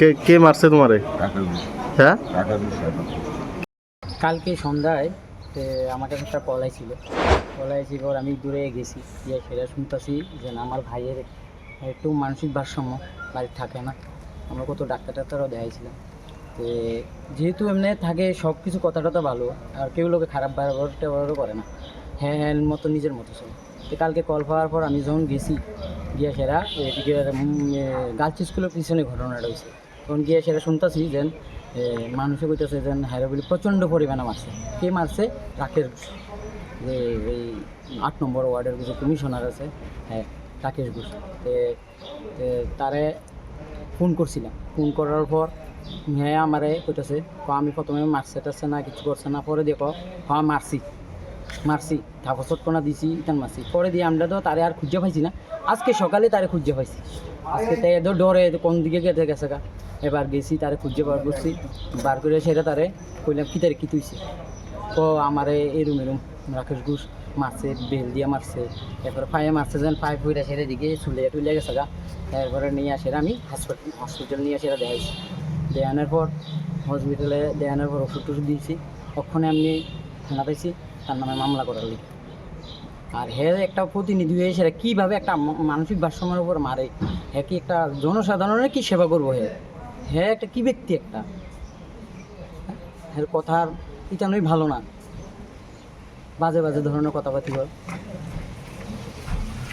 কে কে মারছে তোমারে? হ্যাঁ? কালকে সন্ধ্যায় তে আমার কাছে একটা কল আইছিল। কল আইছি পর আমি দূরে গেছি গিয়ে সেটা শুনতেছি যে না আমার ভাইয়ের একটু মানসিক ভারসাম্য বাড়িতে থাকে না। আমরা কত ডাক্তার টাক্তারও দেখাইছিলাম। তো যেহেতু এমনি থাকে সব কিছু কথা টথা ভালো আর কেউ লোকে খারাপ ব্যবহার ট্যাবহারও করে না। হ্যাঁ হ্যাঁ মতো নিজের মতো চলে। তো কালকে কল পাওয়ার পর আমি যখন গেছি গিয়ে সেরা এদিকে গার্লস স্কুলের পিছনে ঘটনাটা হয়েছে তখন গিয়ে সেটা শুনতেছি যে মানুষে কইতেছে যে হ্যাঁ বলে প্রচণ্ড পরিমাণে মারছে। কে মারছে? রাকেশ ঘোষ। যে এই আট নম্বর ওয়ার্ডের কিছু কমিশনার আছে হ্যাঁ রাকেশ ঘোষ। তারে ফোন করছিলাম। ফোন করার পর হ্যাঁ আমারে কইতেছে আমি প্রথমে মারছে টারছে না, কিছু করছে না, পরে দেখো হ্যাঁ মারছি। মারছি ঠাকুর চটকনা দিছি ইতান মারছি। পরে দিয়ে আমরা তো তারে আর খুঁজে পাইছি না। আজকে সকালে তারে খুঁজে পাইছি। আজকে তাই এত ডরে কোন দিকে গেতে গেছে গা। এবার গেছি, তারে খুঁজে বার করছি। বার করে সেটা তারে কইলাম, কি তারে, কি তুইছে? তো আমারে এরুম এরুম রাকেশ ঘোষ মারছে, বেল দিয়ে মারছে। এরপরে পায়ে মারছে যেন, পায়ে ফুইরা সেরে দিকে চুলে টুলে গেছে গা। এরপরে নিয়ে আসে, আমি হসপিটাল হসপিটাল নিয়ে আসে দেখাইছি। দেখানোর পর হসপিটালে দেখানোর পর ওষুধ টষুধ দিয়েছি। তখনই আমি থানা পাইছি, তার নামে মামলা করার লিগে। আর হে একটা প্রতিনিধি হয়ে সেটা কীভাবে একটা মানসিক ভারসাম্যের উপর মারে? হ্যাঁ কি একটা জনসাধারণের কি সেবা করব হে? হ্যাঁ একটা কি ব্যক্তি একটা? এর কথার নয়, ভালো না। বাজে বাজে ধরনের কথা কথাবার্তি হয়